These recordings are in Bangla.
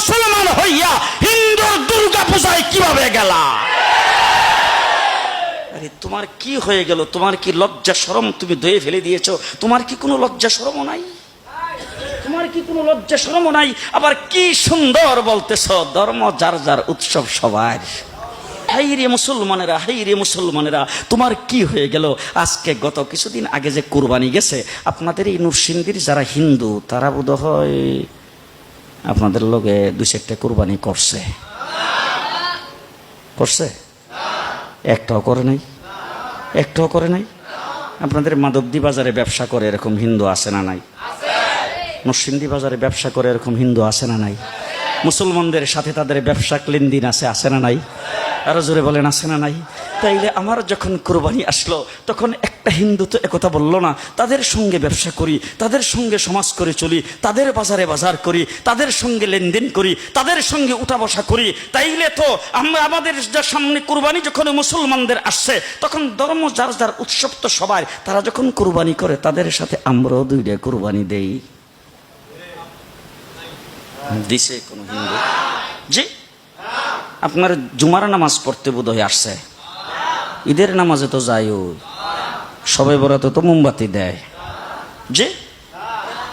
মুসলমান হইয়া হিন্দুর দুর্গা পূজায় কীভাবে গেলা? আরে, তোমার কি হয়ে গেল? তোমার কি লজ্জা শরম তুমি দয়ে ফেলে দিয়েছ? তোমার কি কোনো লজ্জা শরমও নাই? তোমার কি কোনো লজ্জা শরমও নাই? আবার কি সুন্দর বলতেছ, ধর্ম যার যার উৎসব সবার। হাই রে মুসলমানেরা, হাই রে মুসলমানেরা, তোমার কি হয়ে গেল? আজকে গত কিছুদিন আগে যে কুরবানি গেছে, আপনাদের এই নরসিংদীর যারা হিন্দু, তারা বোধ হয় আপনাদের লোকে দু চারটা কোরবানি করছে। করছে? একটাও করে নাই। একটাও করে নাই। আপনাদের মাধবদী বাজারে ব্যবসা করে এরকম হিন্দু আছে না নাই? নরসিংদী বাজারে ব্যবসা করে এরকম হিন্দু আছে না নাই? মুসলমানদের সাথে তাদের ব্যবসা লেনদেন আছে আছে না নাই? আরও জোরে বলেন, আছে না নাই? তাইলে আমার যখন কোরবানি আসলো, তখন একটা হিন্দু তো একথা বলল না, তাদের সঙ্গে ব্যবসা করি, তাদের সঙ্গে সমাজ করে চলি, তাদের বাজারে বাজার করি, তাদের সঙ্গে লেনদেন করি, তাদের সঙ্গে উঠা বসা করি, তাইলে তো আমরা আমাদের যা সামনে কোরবানি যখন মুসলমানদের আসছে, তখন ধর্ম যার যার উৎসব তো সবাই তারা যখন কোরবানি করে, তাদের সাথে আমরাও দুইটা কোরবানি দেই। দিছে কোনো হিন্দু? জি? আপনার জুমার নামাজ পড়তে বোধ হয়ে আসছে। ঈদের নামাজে তো যাই ওই সবাই বরাতে তো মোমবাতি দেয়। যে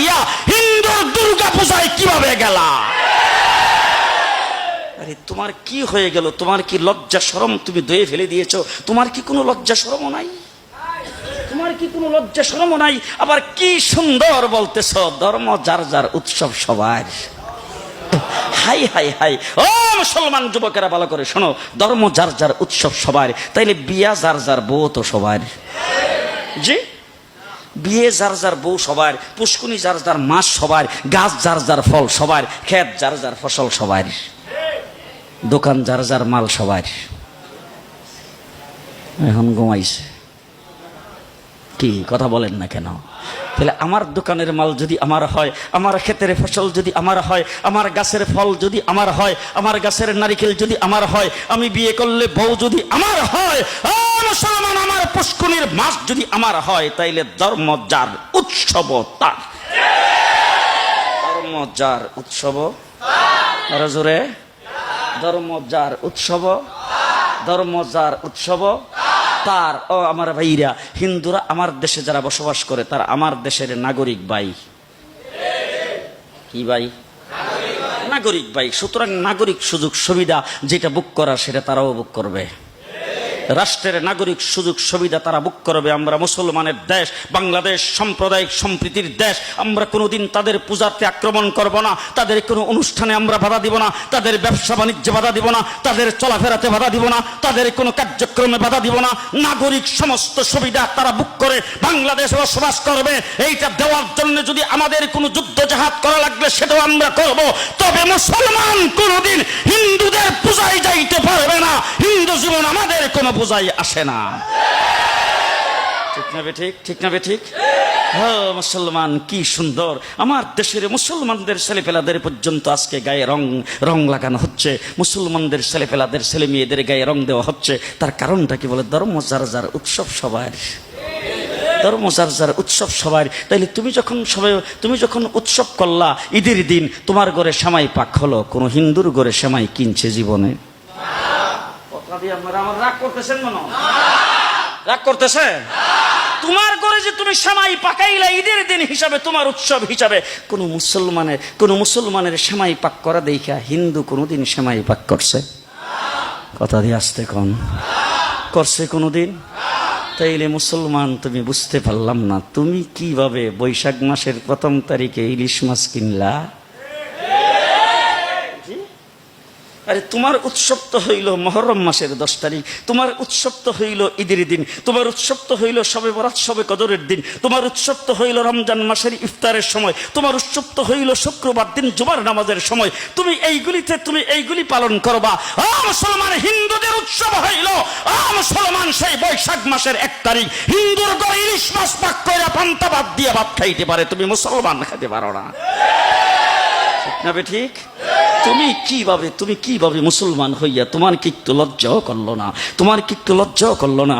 হইয়া হিন্দুর দুর্গা পূজায় কীভাবে গেলা? আরে, তোমার কি হয়ে গেল? তোমার কি লজ্জা শরম তুমি দয়ে ফেলে দিয়েছ? তোমার কি কোনো লজ্জা শরমও নাই? তোমার কি কোনো লজ্জা শরমও নাই? আবার কি সুন্দর বলতেছ, ধর্ম যার যার উৎসব সবার। High high high. ও মুসলমান যুবকেরা, ভালো করে শোনো, ধর্ম যার যার উৎসব সবার, তাইলে বিয়া যার যার বউ তো সবার। জি? বিয়ে যার যার বউ সবার, পুষ্কুনি যার যার মাছ সবার, গাছ যার যার ফল সবার, ক্ষেত যার যার ফসল সবার, দোকান যার যার মাল সবার। এখন ঘুমাইছে। কি কথা বলেন না কেন? তাহলে আমার দোকানের মাল যদি আমার হয়, আমার ক্ষেতের ফসল যদি আমার হয়, আমার গাছের ফল যদি আমার হয়, আমার গাছের নারিকেল যদি আমার হয়, আমি বিয়ে করলে বউ যদি আমার হয় পুষ্কুনির মাছ যদি আমার হয়, তাইলে ধর্ম যার উৎসব তার। ধর্ম যার উৎসব আরও জোরে। ধর্ম যার উৎসব ধর্ম যার উৎসব তার। ও আমার ভাইরা, হিন্দুরা আমার দেশে যারা বসবাস করে, তারা আমার দেশের নাগরিক ভাই। কি ভাই? নাগরিক ভাই। সুতরাং নাগরিক সুযোগ সুবিধা যেটা বুক করা সেটা তারাও বুক করবে। রাষ্ট্রের নাগরিক সুযোগ সুবিধা তারা বুক করবে। আমরা মুসলমানের দেশ, বাংলাদেশ সাম্প্রদায়িক সম্প্রীতির দেশ। আমরা কোনোদিন তাদের পূজাতে আক্রমণ করব না। তাদের কোনো অনুষ্ঠানে আমরা বাধা দিব না। তাদের ব্যবসা বাণিজ্যে বাধা দিব না। তাদের চলাফেরাতে বাধা দিব না। তাদের কোনো কার্যক্রমে বাধা দিব না। নাগরিক সমস্ত সুবিধা তারা বুক করে বাংলাদেশে বসবাস করবে। এইটা দেওয়ার জন্য যদি আমাদের কোনো যুদ্ধ জাহাজ করা লাগবে সেটাও আমরা করব। তবে মুসলমান কোনোদিন হিন্দুদের পূজায় যাইতে পারবে না। হিন্দু জীবন আমাদের কোনো পূজায় আসে না। ঠিক না ঠিক? ঠিক না ঠিক? হ্যাঁ মুসলমান, কি সুন্দর। আমার দেশের মুসলমানদের ছেলেপেলাদের পর্যন্ত আজকে গায়ে রং রং লাগানো হচ্ছে। মুসলমানদের ছেলেপেলাদের ছেলে মেয়েদের গায়ে রং দেওয়া হচ্ছে। তার কারণটা কি বলে? ধর্ম যার যার উৎসব সবার। ধর্ম যার যার উৎসব সবার। তাইলে তুমি যখন সবাই তুমি যখন উৎসব করলা, ঈদের দিন, তোমার ঘরে সেমাই পাক হলো, কোনো হিন্দুর ঘরে সেমাই কিনছে জীবনে। কথা দিয়ে আপনারা আমার রাগ করতেছেন মনে রাগ করতেছে তোমার ঘরে যে তুমি সেমাই পাকাইলা, ঈদের দিন হিসাবে তোমার উৎসব হিসাবে, কোন মুসলমানের কোন মুসলমানের সেমাই পাক করা দেখা হিন্দু কোনোদিন সেমাই পাক করছে। কথা দিয়ে আসতে কোন? করছে কোনোদিন? তাইলে মুসলমান তুমি বুঝতে পারলাম না। তুমি কীভাবে বৈশাখ মাসের প্রথম তারিখে ইলিশ মাছ কিনলা জি? আরে তোমার উৎসব তো হইল মহরম মাসের দশ তারিখ। তোমার উৎসব তো হইল ঈদের দিন। তোমার উৎসব তো হইল সবে বরাত, সবে কদরের দিন। তোমার উৎসব তো হইল রমজান মাসের ইফতারের সময়। তোমার উৎসব তো হইল শুক্রবার দিন জুমার নামাজের সময়। তুমি এইগুলিতে তুমি এইগুলি পালন করবা। মুসলমান, হিন্দুদের উৎসব হইল। মুসলমান, সেই বৈশাখ মাসের এক তারিখ। হিন্দুর ঘরে ইলিশ মাছ পাক করে পান্তা দিয়ে ভাত খাইতে পারে। তুমি মুসলমান খেতে পারো না। ঠিক না ঠিক? তুমি কীভাবে তুমি কীভাবে মুসলমান হইয়া তোমার কি একটু লজ্জাও করল না? তোমার কি একটু লজ্জাও করল না?